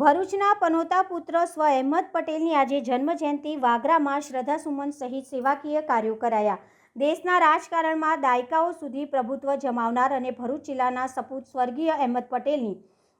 ભરૂચના પનોતા પુત્ર સ્વ અહેમદ પટેલની આજે જન્મજયંતિ વાગરામાં શ્રદ્ધાસુમન સહિત સેવાકીય કાર્યો કરાયા. દેશના રાજકારણમાં દાયકાઓ સુધી પ્રભુત્વ જમાવનાર અને ભરૂચ જિલ્લાના સપૂત સ્વર્ગીય અહેમદ પટેલની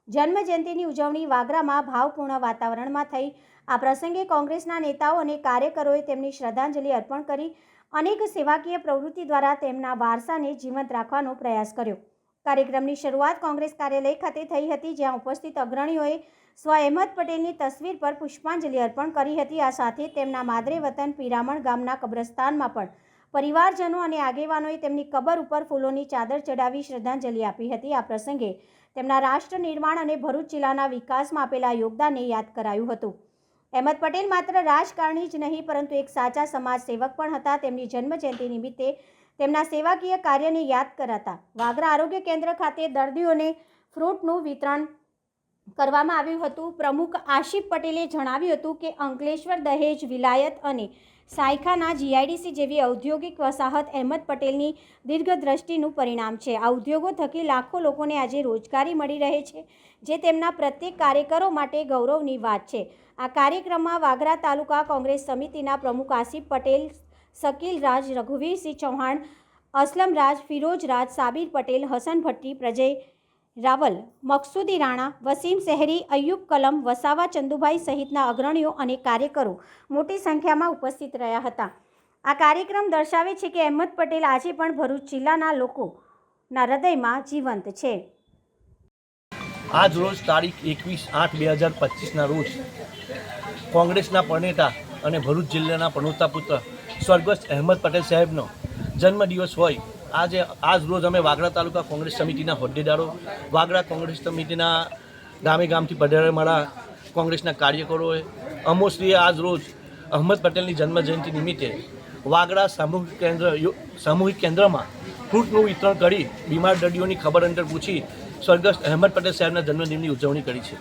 જન્મજયંતિની ઉજવણી વાગરામાં ભાવપૂર્ણ વાતાવરણમાં થઈ. આ પ્રસંગે કોંગ્રેસના નેતાઓ અને કાર્યકરોએ તેમની શ્રદ્ધાંજલિ અર્પણ કરી. અનેક સેવાકીય પ્રવૃત્તિ દ્વારા તેમના વારસાને જીવંત રાખવાનો પ્રયાસ કર્યો. કાર્યક્રમની શરૂઆત કોંગ્રેસ કાર્યાલય ખાતે થઈ હતી, જ્યાં ઉપસ્થિત અગ્રણીઓએ સ્વ અહેમદ પટેલની તસવીર પર પુષ્પાંજલિ અર્પણ કરી હતી. આ સાથે તેમના માદરે વતન પીરામણ ગામના કબ્રસ્તાનમાં પણ પરિવારજનો અને આગેવાનોએ તેમની કબર ઉપર ફૂલોની ચાદર ચડાવી શ્રદ્ધાંજલિ આપી હતી. આ પ્રસંગે તેમના રાષ્ટ્ર નિર્માણ અને ભરૂચ જિલ્લાના વિકાસમાં આપેલા યોગદાનને યાદ કરાયું હતું. અહેમદ પટેલ માત્ર રાજકારણી જ નહીં, પરંતુ એક સાચા સમાજ સેવક પણ હતા. તેમની જન્મજયંતિ નિમિત્તે તેમના સેવાકીય કાર્યને યાદ કરાતા વાગરા આરોગ્ય કેન્દ્ર ખાતે દર્દીઓને ફ્રૂટનું વિતરણ કરવામાં આવ્યું હતું. પ્રમુખ આશિફ પટેલે જણાવ્યું હતું કે અંકલેશ્વર, દહેજ, વિલાયત અને સાયખાના જીઆઈડીસી જેવી ઔદ્યોગિક વસાહત અહેમદ પટેલની દીર્ઘદ્રષ્ટિનું પરિણામ છે. આ ઉદ્યોગો થકી લાખો લોકોને આજે રોજગારી મળી રહે છે, જે તેમના પ્રત્યેક કાર્યકરો માટે ગૌરવની વાત છે. આ કાર્યક્રમમાં વાગરા તાલુકા કોંગ્રેસ સમિતિના પ્રમુખ આસિફ પટેલ શકીલ રાજ, રઘુવીરસિંહ ચૌહાણ અસલમ રાજ ફિરોજ રાજ સાબિર પટેલ, હસન ભટ્ટી, પ્રજય રાવલ, મકસુદી રાણા, વસીમ શહેરી અયુબ કલમ, વસાવા ચંદુભાઈ સહિતના અગ્રણીઓ અને કાર્યકરો મોટી સંખ્યામાં ઉપસ્થિત રહ્યા હતા. આ કાર્યક્રમ દર્શાવે છે કે અહેમદ પટેલ આજે પણ ભરૂચ જિલ્લાના લોકોના હૃદયમાં જીવંત છે. આજ રોજ તારીખ એકવીસ આઠ બે હજાર પચીસના રોજ કોંગ્રેસના પરનેતા અને ભરૂચ જિલ્લાના પ્રણોતા પુત્ર સ્વર્ગસ્થ અહેમદ પટેલ સાહેબનો જન્મદિવસ હોય આજે આજ રોજ અમે વાગડા તાલુકા કોંગ્રેસ સમિતિના હોદ્દેદારો, વાગડા કોંગ્રેસ સમિતિના ગામે ગામથી પધારેલા કોંગ્રેસના કાર્યકરોએ, અમોશ્રીએ આજ રોજ અહમદ પટેલની જન્મજયંતિ નિમિત્તે વાગડા સામૂહિક કેન્દ્ર સામૂહિક કેન્દ્રમાં ફ્રૂટનું વિતરણ કરી બીમાર દર્દીઓની ખબર અંતર પૂછી સ્વર્ગસ્થ અહેમદ પટેલ સાહેબના જન્મદિનની ઉજવણી કરી છે.